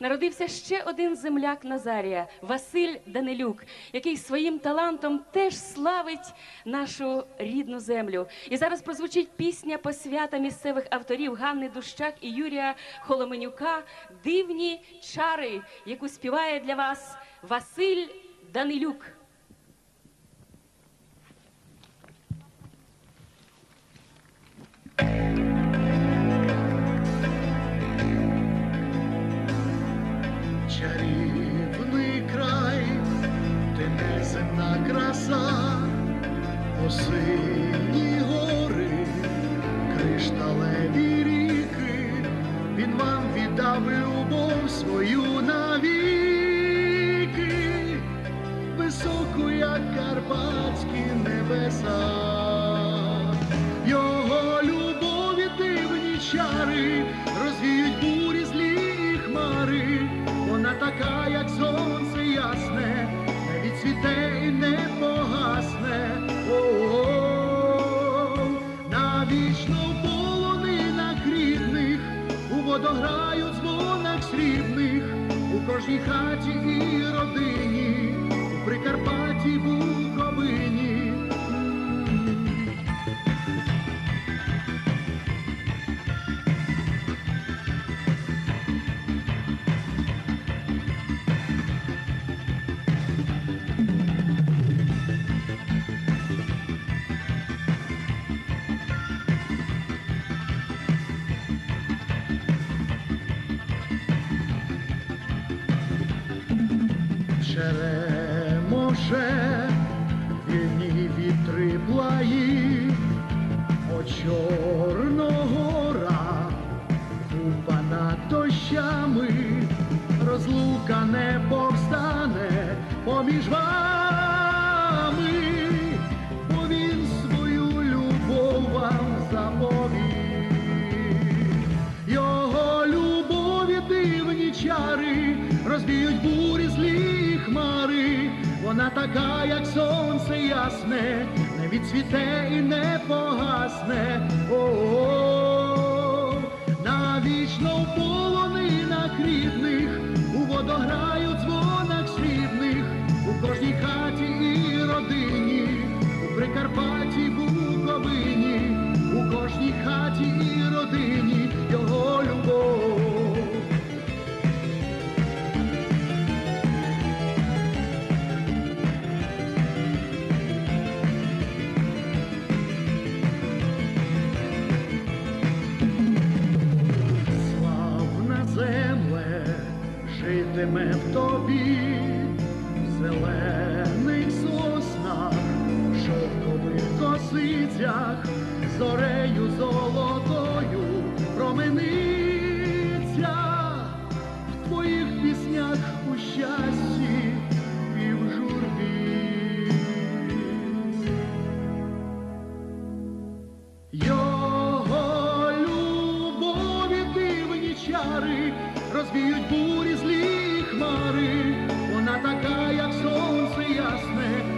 народився ще один земляк Назарія Василь Данилюк, який своїм талантом теж славить нашу рідну землю. І зараз прозвучить пісня посвята місцевих авторів Ганни Дущак і Юрія Холоменюка Дивні чари, яку співає для вас Василь Данилюк. Де неземна краса, осинні гори, кришталеві ріки, він вам віддав любов свою навіки, високу, як карпатські небеса, його любові дивні чари, розвіють бурі злі і хмари, вона така, як сонце ясне, не і не погасне. О-о-о. Навічно в полонинах рідних, у водограю дзвонах срібних, у кожній хаті і родині, Черемоше, вільні вітри плаї, о Чорногора, купа над дощами, розлука не повстане поміж вами, бо він свою любов вам заповів. Його любові дивні чари розбіють бурі така, як сонце ясне, не відцвіте і не погасне. О-о-о. Житиме в тобі, в зелених соснах, шовкових косицях, зорею золотою промениться в твоїх піснях у щасті і в журбі. Його любові дивні чари розвіють бурі злі хмари. Вона така, як сонце ясне,